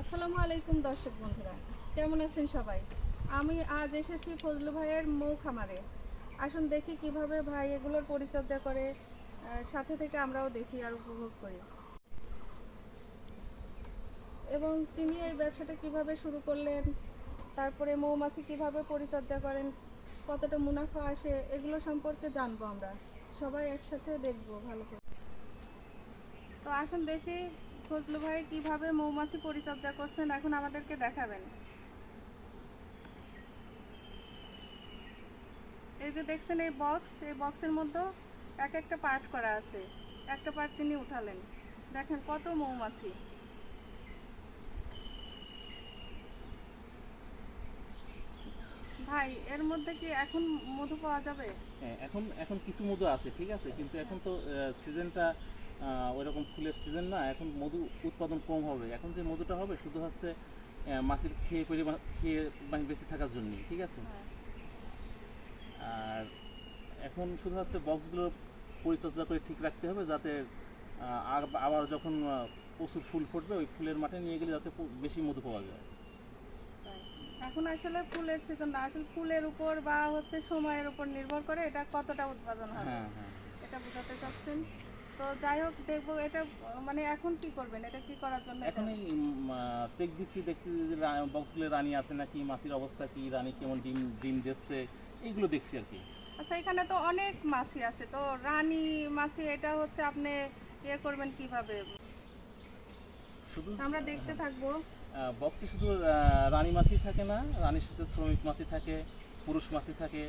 আসসালামু আলাইকুম দর্শক বন্ধুরা। কেমন আছেন সবাই? আমি আজ এসেছি ফজলু ভাইয়ের মৌ খামারে। আসুন দেখি কীভাবে ভাই এগুলোর পরিচর্যা করে সাথে থেকে আমরাও দেখি আর উপভোগ করি। এবং তিনি এই ব্যবসাটা কীভাবে শুরু করলেন, তারপরে মৌমাছি কীভাবে পরিচর্যা করেন, কতটা মুনাফা আসে, এগুলো সম্পর্কে জানব আমরা। সবাই একসাথে দেখব ভালো করে। তো আসুন দেখি ফজলু ভাই কীভাবে মৌমাছি পরিচর্যা করছেন এখন আমাদেরকে দেখাবেন। এই যে দেখছেন এই বক্স এই বক্সের মধ্যে এক একটা পার্ট করা আছে। একটা পার্ট তিনি উঠালেন। দেখেন কত মৌমাছি। ভাই, এর মধ্যে কি এখন মধু পাওয়া যাবে? হ্যাঁ এখন এখন কিছু মধু আছে, ঠিক আছে? কিন্তু এখন তো সিজনটা ওইরকম ফুলের সিজন না এখন মধু উৎপাদন কম হবে। এখন যে মধুটা হবে শুধু হচ্ছে মাছের খেয়ে পরিমাণ খেয়ে মানে বেঁচে থাকার জন্যই ঠিক আছে? হ্যাঁ। আর এখন শুধু হচ্ছে বক্সগুলো পরিচর্যা করে ঠিক রাখতে হবে যাতে আর- আবার যখন প্রচুর ফুল ফুটবে ওই ফুলের মাঠে নিয়ে গেলে যাতে বেশি মধু পাওয়া যায়। এখন আসলে ফুলের সিজন না আসলে ফুলের উপর বা হচ্ছে সময়ের উপর নির্ভর করে এটা কতটা উৎপাদন হবে। হ্যাঁ হ্যাঁ। এটা বোঝাতে চাচ্ছেন। তো যাই হোক দেখব এটা মানে এখন কি করবেন? এটা কি করার জন্য এখন? এই চেক দিচ্ছি দেখছি বক্সগুলো রানী আছে নাকি মাছির অবস্থা কি রানী কেমন ডিম ডিম দিচ্ছে এইগুলো দেখছি আর কি। আচ্ছা এখানে তো অনেক মাছি আছে তো রানী মাছি এটা হচ্ছে আপনি ইয়ে করবেন কীভাবে? শুধু আমরা দেখতে থাকব। বক্সে শুধু রানী মাছি থাকে না রানীর সাথে শ্রমিক মাছি থাকে পুরুষ মাছি থাকে।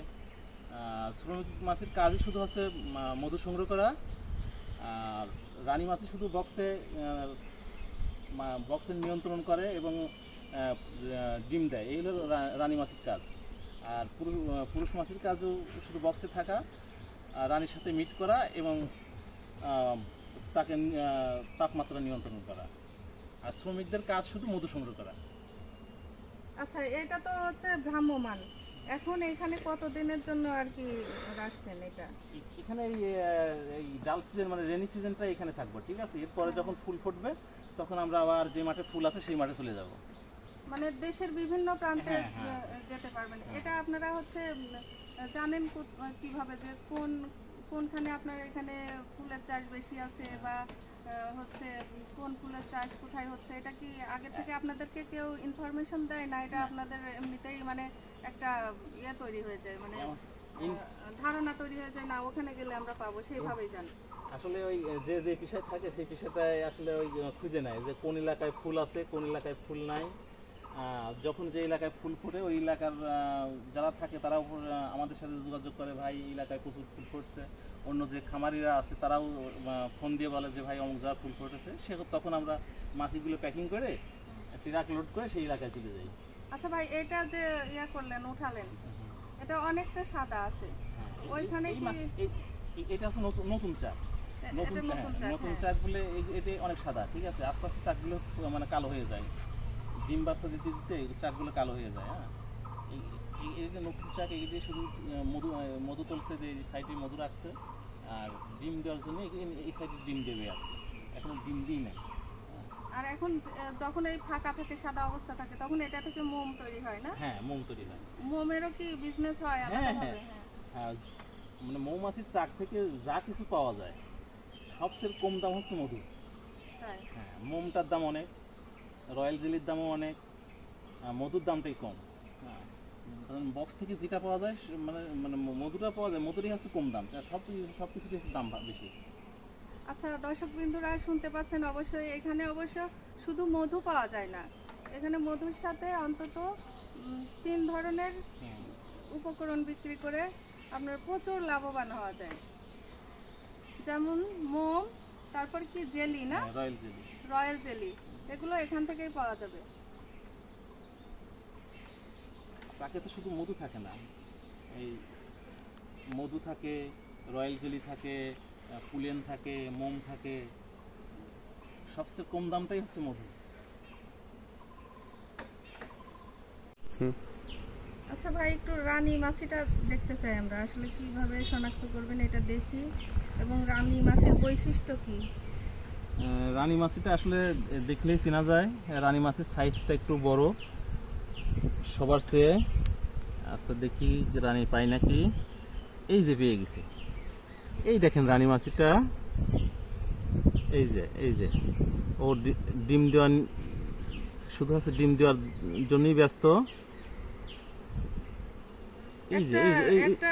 শ্রমিক মাছির কাজই শুধু হচ্ছে মধু সংগ্রহ করা আর রানী মাছি শুধু বক্সে বক্সের নিয়ন্ত্রণ করে এবং ডিম দেয়। এই হলো রানী মাছির কাজ। আর পুরুষ মাছির কাজও শুধু বক্সে থাকা, আর রানীর সাথে মিট করা এবং তাকে তাপমাত্রা নিয়ন্ত্রণ করা। আর শ্রমিকদের কাজ শুধু মধু সংগ্রহ করা। আচ্ছা এটা তো হচ্ছে ভ্রাম্যমান এখন এখানে কত দিনের জন্য আর কি রাখছেন এটা? এখানে এই, ডাল সিজন মানে রেনি সিজনটা এখানে থাকব ঠিক আছে? এরপরে যখন ফুল ফুটবে তখন আমরা আবার যে মাঠে ফুল আছে সেই মাঠে চলে যাব। মানে দেশের বিভিন্ন প্রান্তে হ্যাঁ, হ্যাঁ। যেতে পারবেন। এটা আপনারা হচ্ছে জানেন কীভাবে যে কোন কোনখানে আপনার এখানে ফুলের চাষ বেশি আছে বা হচ্ছে কোন ফুলের চাষ কোথায় হচ্ছে এটা কি আগে থেকে আপনাদেরকে কেউ ইনফরমেশন দেয় না? এটা আপনাদের এমনিতেই মানে একটা ইয়ে তৈরি হয়ে যায় মানে ধারণা তৈরি হয়ে যায় না ওখানে গেলে আমরা পাবো সেইভাবেই জানি। আসলে ওই যে যে পেশায় থাকে সেই পেশাটায় আসলে ওই খুঁজে নেয় যে কোন এলাকায় ফুল আছে কোন এলাকায় ফুল নাই। যখন যে এলাকায় ফুল ফুটে ওই এলাকার যারা থাকে তারাও আমাদের সাথে যোগাযোগ করে ভাই এলাকায় প্রচুর ফুল ফুটছে। অন্য যে খামারিরা আছে তারাও ফোন দিয়ে বলে যে ভাই অমুক জায়গায় ফুল ফুটেছে। সে তখন আমরা মাছিগুলো প্যাকিং করে ট্রাক লোড করে সেই এলাকায় চলে যাই। আচ্ছা ভাই এটা যে ইয়া করলেন উঠালেন এটা অনেকটা সাদা আছে। ওইখানে এই কি এটা হচ্ছে নতুন নতুন চাক। নতুন চাক নতুন চাক, হ্যাঁ। বলে এটা অনেক সাদা ঠিক আছে? আস্তে আস্তে চাকগুলো মানে কালো হয়ে যায়। ডিম বাচ্চা দিতে দিতে চাকগুলো কালো হয়ে যায় হ্যাঁ? এই এই যে নতুন চাক এই শুধু মধু মধু তুলছে যে সাইডে মধু রাখছে আর ডিম দেওয়ার জন্য এই- সাইডে ডিম দেবে আর এখন ডিম দিই না আর এখন যখন এই ফাঁকা থাকে সাদা অবস্থা থাকে তখন এটা থেকে মোম তৈরি হয় না? হ্যাঁ মোম তৈরি হয়। মোমেরও কি বিজনেস হয় হ্যাঁ হ্যাঁ। মানে মৌমাছির চাক থেকে যা কিছু পাওয়া যায় সবচেয়ে কম দাম হচ্ছে মধু। হ্যাঁ মোমটার দাম অনেক রয়্যাল জেলির দামও অনেক মধুর দামটাই কম। হ্যাঁ। বক্স থেকে যেটা পাওয়া যায় মানে মানে মধুটা পাওয়া যায় মধুরই হচ্ছে কম দাম। সব সব কিছুরই দাম বেশি। আচ্ছা দর্শক বিন্দুরা শুনতে পাচ্ছেন অবশ্যই এখানে অবশ্য শুধু মধু পাওয়া যায় না। এখানে মধুর সাথে অন্তত তিন ধরনের উপকরণ বিক্রি করে আপনার প্রচুর লাভবান হওয়া যায়। যেমন মোম তারপর কি জেলি না? হ্যাঁ, রয়্যাল জেলি। Royal jelly. এগুলো এখান থেকেই পাওয়া যাবে। তাকে তো শুধু মধু থাকে না এই মধু থাকে রয়্যাল জেলি থাকে পুলেন থাকে মোম থাকে সবচেয়ে কম দামটাই হচ্ছে মধু। আচ্ছা ভাই একটু রানী মাছিটা দেখতে চাই আমরা আসলে কীভাবে শনাক্ত করবেন এটা দেখি এবং রানী মাছের বৈশিষ্ট্য কি? রানী মাছিটা আসলে দেখলেই চেনা যায় রানী মাছের সাইজটা একটু বড়। সবার চেয়ে আচ্ছা দেখি রানী পাই নাকি। এই যে পেয়ে গেছি। এই দেখেন রানী মাছিটা এই যে এই যে। ও ডিম দেওয়ার শুধু হচ্ছে ডিম দেওয়ার জন্যই ব্যস্ত। এই যে একটা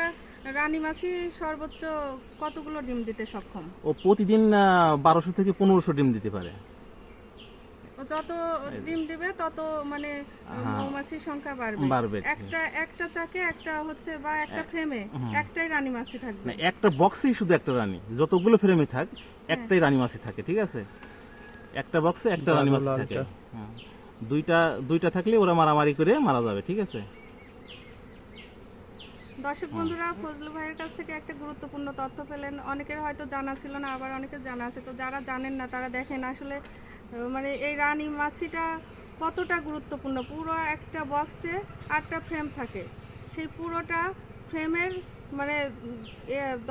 রানী মাছি সর্বোচ্চ কতগুলো ডিম দিতে সক্ষম? ও প্রতিদিন বারোশো থেকে পনেরোশো ডিম দিতে পারে। যত ডিম দিবে তত মানে মৌমাছির সংখ্যা বাড়বে। বাড়বে। একটা একটা চাকে একটা হচ্ছে বা একটা ফ্রেমে একটাই রানী মাছি থাকবে। না একটা বক্সেই শুধু একটা রানী। যতগুলো ফ্রেমে থাক একটাই রানী মাছি থাকে ঠিক আছে? একটা বক্সে একটা রানী মাছি থাকে। হ্যাঁ। দুইটা দুইটা থাকলে ওরা মারামারি করে মারা যাবে ঠিক আছে? দর্শক বন্ধুরা ফজলু ভাইয়ের কাছ থেকে একটা গুরুত্বপূর্ণ তথ্য পেলেন। অনেকের হয়তো জানা ছিল না আবার অনেকের জানা আছে। তো যারা জানেন না তারা দেখেন আসলে মানে এই রানী মাছিটা কতটা গুরুত্বপূর্ণ? পুরো একটা বক্সে আটটা ফ্রেম থাকে। সেই পুরোটা ফ্রেমের মানে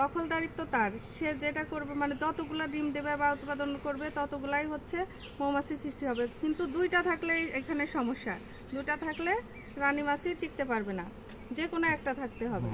দখলদারিত্ব তার। সে যেটা করবে মানে যতগুলো ডিম দেবে বা উৎপাদন করবে, ততগুলাই হচ্ছে মৌমাছি সৃষ্টি হবে। কিন্তু দুইটা থাকলেই এখানে সমস্যা। দুইটা থাকলে রানী মাছি টিকতে পারবে না। যে কোনো একটা থাকতে হবে।